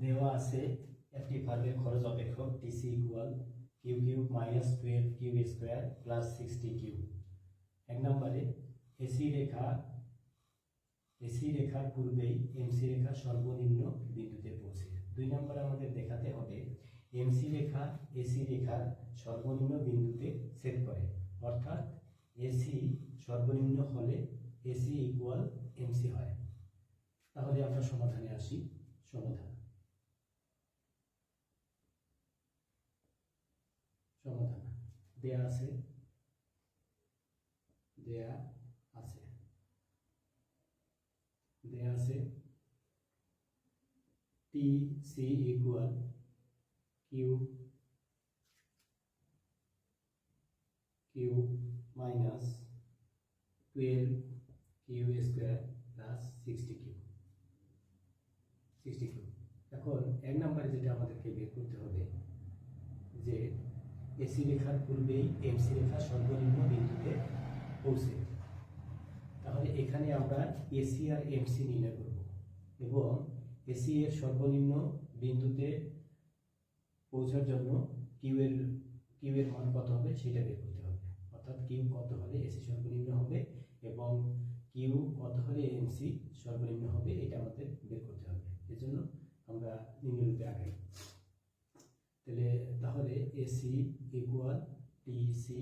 দেওয়া আছে একটি ভাগের খরচ অপেক্ষক TC equal Q Q minus twelve Q square plus sixty Q এক নম্বরে, এসি রেখা, এসি রেখার পূর্বেই এমসি রেখা সর্বনিম্ন বিন্দুতে পৌঁছে। দুই নম্বরে আমাদের দেখাতে হবে, এমসি রেখা, এসি রেখার সর্বনিম্ন বিন্দুতে ছেদ করে। অর্থাৎ, এসি সর্বনিম্ন হলে এসি ইকুয়াল এমসি হয়। তাহলে আমরা সমাধানে আসি, সমাধান। সমাধান দেয়া আছে। দেয়া আছে। দেয়া আছে। T C equal Q Q minus twelve Q square plus sixty Q sixty Q এখন এক নম্বরে যেটা আমাদেরকে বের করতে হবে, যে এসি রেখার পূর্বেই এমসি রেখা সর্বনিম্ন বিন্দুতে পৌঁছে। তাহলে এখানে আমরা এসি আর এমসি নির্ণয় করব এবং এসি এর সর্বনিম্ন বিন্দুতে পৌঁছার জন্য কিউ এর কিউ এর মান কত হবে সেটা বের করতে হবে। অর্থাৎ কিউ কত হলে এসি সর্বনিম্ন হবে এবং কিউ কত হলে এমসি সর্বনিম্ন হবে এটা আমাদের বের করতে হবে। এজন্য আমরা নিম্নরূপে আগাই। তাহলে তাহলে এসি ইকুয়াল টিসি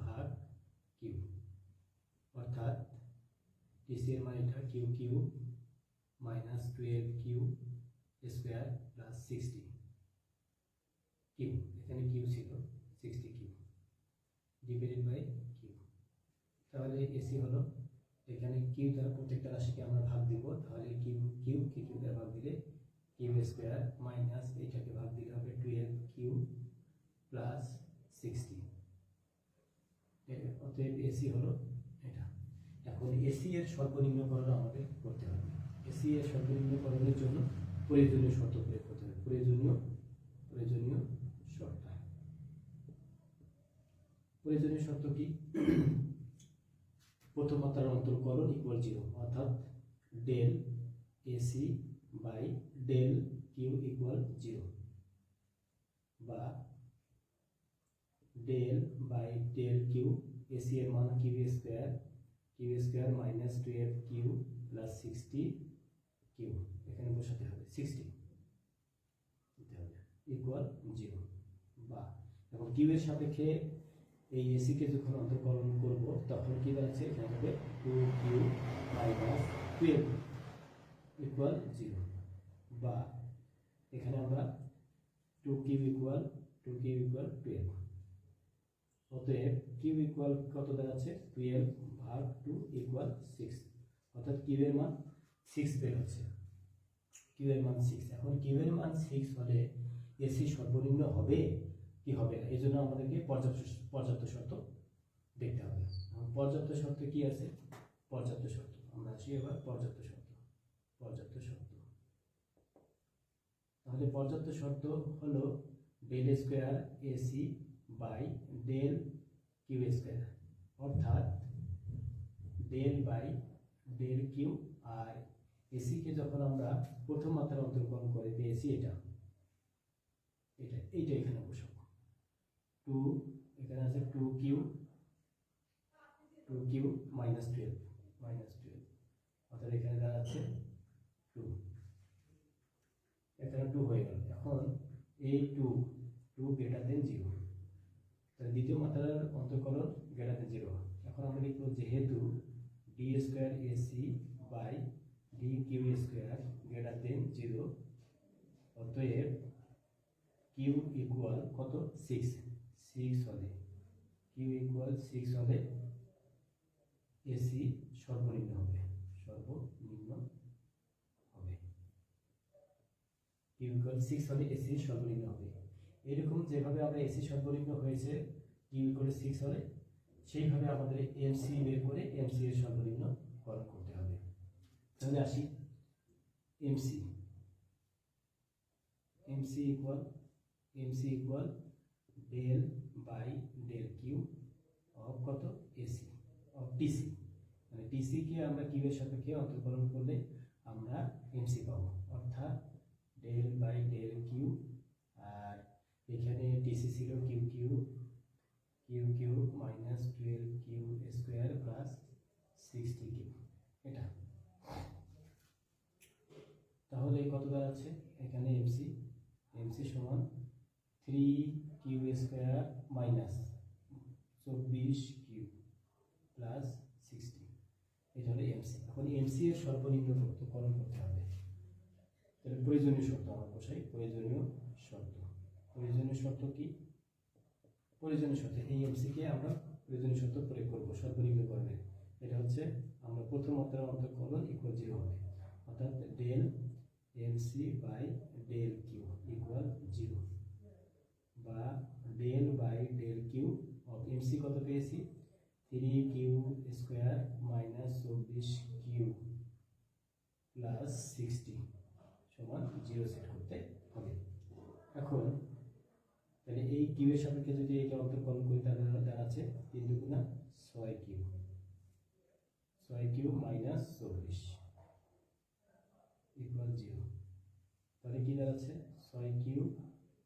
ভাগ কিউ অর্থাৎ টিসি এর মানটা Q Q minus twelve Q square plus sixty Q এখানে কিউ ছিল sixty Q divided by Q তাহলে এসি হলো, এখানে কিউ দ্বারা প্রত্যেকটা রাশিকে আমরা ভাগ দিব, তাহলে কিউ কিউ কিউ দ্বারা ভাগ দিলে কিউ স্কোয়ার মাইনাস এইটাকে ভাগ দিলে হবে টুয়েলভ কিউ প্লাস সিক্সটি অতএব এসি হলো এটা। এখন এসি এর সর্বনিম্নকরণ আমাদের করতে হবে। এসি এর সর্বনিম্নকরণের জন্য প্রয়োজনীয় শর্ত প্রয়োগ করতে হবে। প্রয়োজনীয় প্রয়োজনীয় শর্ত। প্রয়োজনীয় শর্ত কি? প্রথম মাত্রার অন্তর্করণ ইকুয়াল জিরো অর্থাৎ del AC by del Q equal zero বা del by del Q AC এর মান Q square Q square minus twelve Q plus sixty Q. এখানে বসাতে হবে সিক্সটি। হবে। Equal zero. বা এবং কিউ এর সাপেক্ষে এই এসিকে যখন অন্তর্কলন করব, তখন কি দাঁড়াচ্ছে এখানে হবে two Q minus twelve equal zero. বা এখানে আমরা two Q equal two Q equal twelve অতএব কিউ ইকুয়াল কত দাঁড়াচ্ছে টুয়েলভ ভাগ টু ইকুয়াল সিক্স অর্থাৎ কিউ এর মান সিক্স বের হচ্ছে। কিউ এর মান সিক্স এখন কিউ এর মান সিক্স হলে এসি সর্বনিম্ন হবে কি হবে না? এই জন্য আমাদেরকে পর্যাপ্ত পর্যাপ্ত শর্ত দেখতে হবে। পর্যাপ্ত শর্ত কি আছে? পর্যাপ্ত শর্ত। আমরা আসি এবার পর্যাপ্ত শর্ত। পর্যাপ্ত শর্ত। তাহলে পর্যাপ্ত শর্ত হলো del square AC by del Q square অর্থাৎ ডেল বাই ডেল কিউ আর এসিকে যখন আমরা প্রথম মাত্রার অন্তর্করণ করে পেয়েছি এটা এটা, এইটা এখানে বসাবো। টু এখানে আছে two Q two Q minus twelve minus twelve অর্থাৎ এখানে দাঁড়াচ্ছে টু এখানে টু হয়ে গেল। এখন এই two two greater than zero তাহলে দ্বিতীয় মাত্রার অন্তঃকলন গ্রেটার দেন জিরো এখন আমরা লিখব যেহেতু D square AC by D Q square greater than zero অতএব কিউ ইকুয়াল কত? সিক্স সিক্স হলে। কিউ ইকুয়াল সিক্স হলে এসি সর্বনিম্ন হবে। সর্বনিম্ন হবে কিউ ইকুয়াল সিক্স হলে এসি সর্বনিম্ন হবে। এরকম যেভাবে আমরা এসি সর্বনিম্ন হয়েছে কিউ ইকুয়াল সিক্স হলে, সেইভাবে আমাদের এমসি বের করে এমসি এর সর্বনিম্ন করণ করতে হবে। তাহলে আসি। MC MC equal MC equal del by del Q of কত? এসি অফ টিসি মানে টিসিকে আমরা কিউ এর সাপেক্ষে অন্তর্কলন করলে আমরা এমসি পাবো। অর্থাৎ ডেল বাই ডেল কিউ আর এখানে টিসি ছিল Q Q Q Q minus twelve Q square plus sixty Q এটা। তাহলে কত দাঁড়াচ্ছে? এখানে এমসি এমসি সমান থ্রি কিউ স্কোয়ার মাইনাস চব্বিশ কিউ প্লাস সিক্সটি এটা হলো এমসি এখন এমসি এর সর্বনিম্ন করণ করতে হবে। তাহলে প্রয়োজনীয় শর্ত আমার বসাই প্রয়োজনীয় শর্ত। প্রয়োজনীয় শর্ত কি? প্রয়োজনীয় শর্ত, এই এমসিকে আমরা প্রয়োজনীয় শর্ত প্রয়োগ করব সর্বনিম্ন করণে এটা হচ্ছে আমরা প্রথম মাত্রার অন্তর্কলন ইকুয়াল জিরো হবে। অর্থাৎ del MC by del Q equal zero বা del by del Q of MC কত পেয়েছি? থ্রি কিউ স্কোয়ার মাইনাস চব্বিশ কিউ প্লাস সিক্সটি সমান জিরো সেট করতে হবে। এখন, তাহলে এই কিউ এর সাপেক্ষে যদি এটা অন্তর্কলন করি, তাহলে দাঁড়াচ্ছে তিন দুগুণা ছয় কিউ ছয় কিউ মাইনাস চব্বিশ ইকুয়াল জিরো তাহলে কি দাঁড়াচ্ছে ছয় কিউ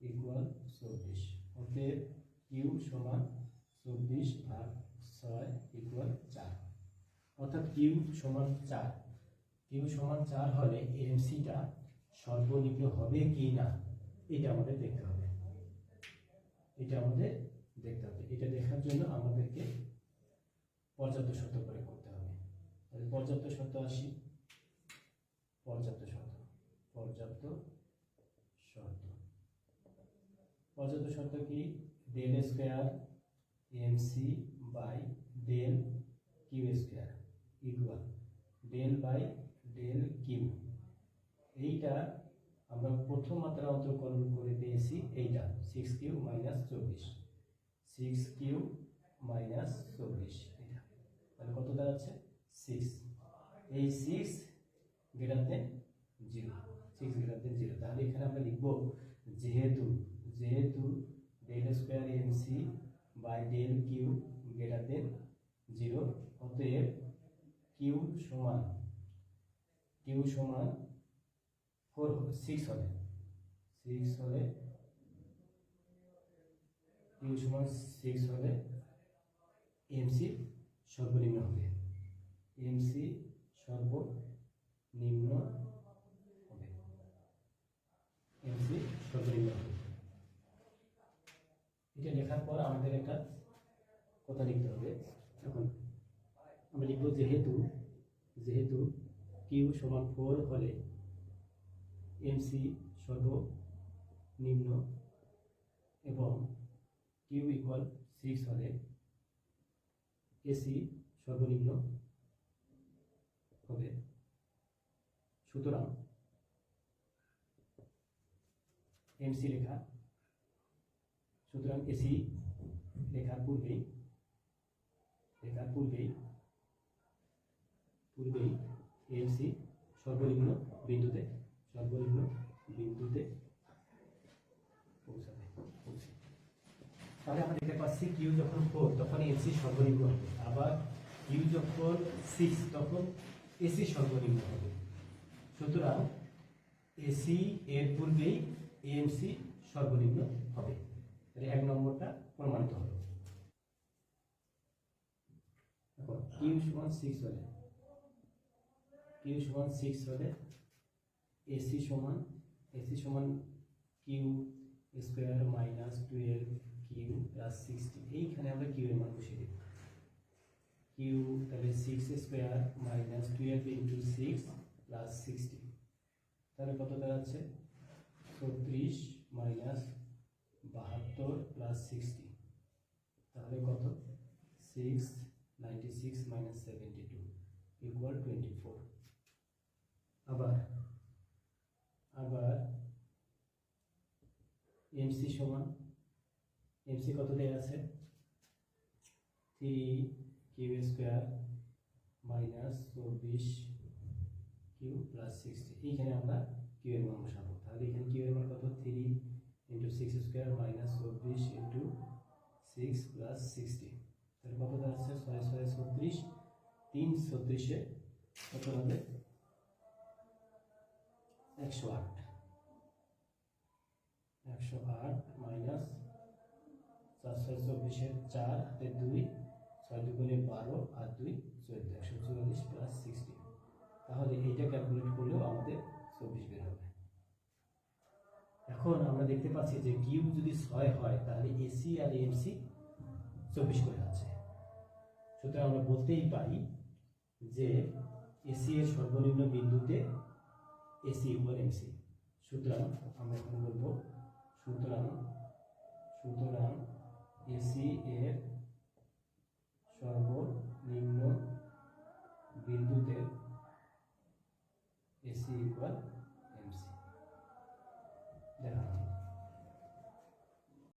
ইকুয়াল চব্বিশ অতএব কিউ সমান চব্বিশ ভাগ ছয় ইকুয়াল চার। অর্থাৎ কিউ সমান চার। কিউ সমান চার হলে এমসিটা সর্বনিম্ন হবে কি না, এটা আমাদের দেখতে হবে। এটা আমাদের দেখতে হবে। এটা দেখার জন্য আমাদেরকে পর্যাপ্ত শর্ত করে করতে হবে। তাহলে পর্যাপ্ত শর্ত আসি। পর্যাপ্ত শর্ত পর্যাপ্ত শর্ত পর্যাপ্ত শর্ত কি? Del square MC by del Q square equal del by del Q এইটা আমরা প্রথম মাত্রা অন্তর্কলন করে পেয়েছি এইটা সিক্স কিউ মাইনাস চব্বিশ। সিক্স কিউ মাইনাস চব্বিশ তাহলে কত দাঁড়াচ্ছে? সিক্স এই six greater than zero six greater than zero তাহলে এখানে আমরা লিখব, যেহেতু যেহেতু del square M C by del Q greater than zero অতএব কিউ সমান কিউ সমান ফোর সিক্স হলে সিক্স হলে কিউ সমান সিক্স হলে এমসি সর্বনিম্ন হবে। এমসি সর্বনিম্ন হবে। এমসি সর্বনিম্ন হবে। এটা লেখার পর আমাদের একটা কথা লিখতে হবে। এখন আমরা লিখব যেহেতু যেহেতু কিউ সমান ফোর হলে এমসি সর্বনিম্ন এবং কিউ ইকুয়াল সিক্স হলে এসি সর্বনিম্ন হবে। সুতরাং এমসি লেখা, সুতরাং এসি লেখার পূর্বেই লেখার পূর্বেই পূর্বেই এমসি সর্বনিম্ন বিন্দুতে সর্বনিম্ন বিন্দুতে পৌঁছাবে তাহলে আমরা দেখতে পাচ্ছি কিউ যখন ফোর তখন এসি সর্বনিম্ন হবে। আবার কিউ যখন সিক্স তখন এসি সর্বনিম্ন হবে। সুতরাং এসি এর পূর্বেই এএমসি সর্বনিম্ন হবে। তাহলে এক নম্বরটা প্রমাণিত হলো এখন কিউ সমান সিক্স হলে কিউ সমান সিক্স হলে এসি সমান এসি সমান Q square minus twelve Q plus sixty. এইখানে আমরা কিউ এর মান বসিয়ে দেব কিউ তাহলে six square minus twelve into six plus sixty. তাহলে কত দাঁড়াচ্ছে? ছত্রিশ মাইনাস বাহাত্তর প্লাস সিক্সটি। তাহলে কত? Six, ninety six minus seventy two equal twenty four আবার আবার এমসি সমান এমসি কত দেওয়া আছে? থ্রি কিউ স্কোয়ার মাইনাস চব্বিশ কিউ প্লাস সিক্সটি এইখানে আমরা কিউ এর মান বসাবো। তাহলে এখানে কিউ এর মান কত? Three into six square minus চব্বিশ ইন্টু সিক্স প্লাস সিক্সটি তাহলে কত দাঁড়াচ্ছে? ছয় ছয়, ছত্রিশ। তিন ছত্রিশে কত হবে? একশো আট। একশো আট মাইনাস চার ছয় চব্বিশের চার দুই, ছয় দুগুণে বারো আর দুই চোদ্দ, একশো চুয়াল্লিশ প্লাস সিক্সটি তাহলে এইটা ক্যালকুলেট করলেও আমাদের চব্বিশ বের হবে। এখন আমরা দেখতে পাচ্ছি যে কিউ যদি ছয় হয়, তাহলে এসি আর এমসি চব্বিশ করে আছে। সুতরাং আমরা বলতেই পারি যে এসি এর সর্বনিম্ন বিন্দুতে এসি ইকুয়াল এমসি সুতরাং আমরা এখন বলব সুতরাং সুতরাং এসি এর সর্বনিম্ন বিন্দুতে এসি ইকুয়াল এমসি দেখা